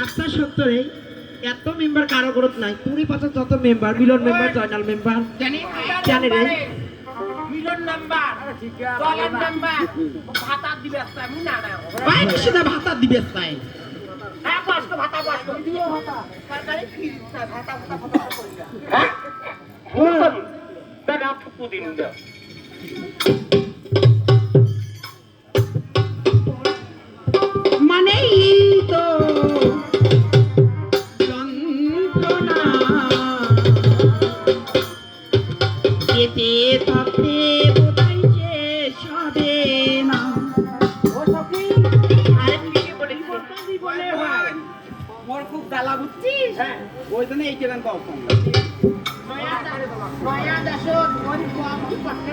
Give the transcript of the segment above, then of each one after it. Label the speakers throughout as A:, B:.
A: আটটা সত্তরে এত মেম্বার কারও গ্রুপ নাই। তুরি পাঁচ যত member Milan member Joynal member
B: জানি
A: জানি রে।
B: মিলন নাম্বার নাম্বার ভাতা দিবে না
A: ভাতা দিবে তাই
B: হ্যাঁ বসতো ভাতা বসতো দিও ভাতা সরকারি ফি ভাতা ভাতা ভাতা করি হ্যাঁ? দাদা ফুকু দিন দাও
A: যেতে থাকতে বোধহয় শেষ হবে না।
C: মোর খুব জ্বালা বুঝছিস?
B: হ্যাঁ।
C: ওই জন্য এই কেরান কও
B: নয়া নয়া দেশে ওই কম করতে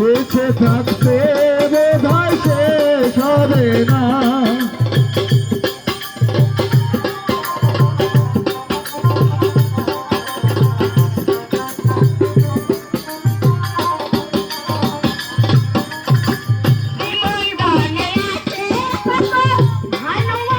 A: বেঁচে থাকতে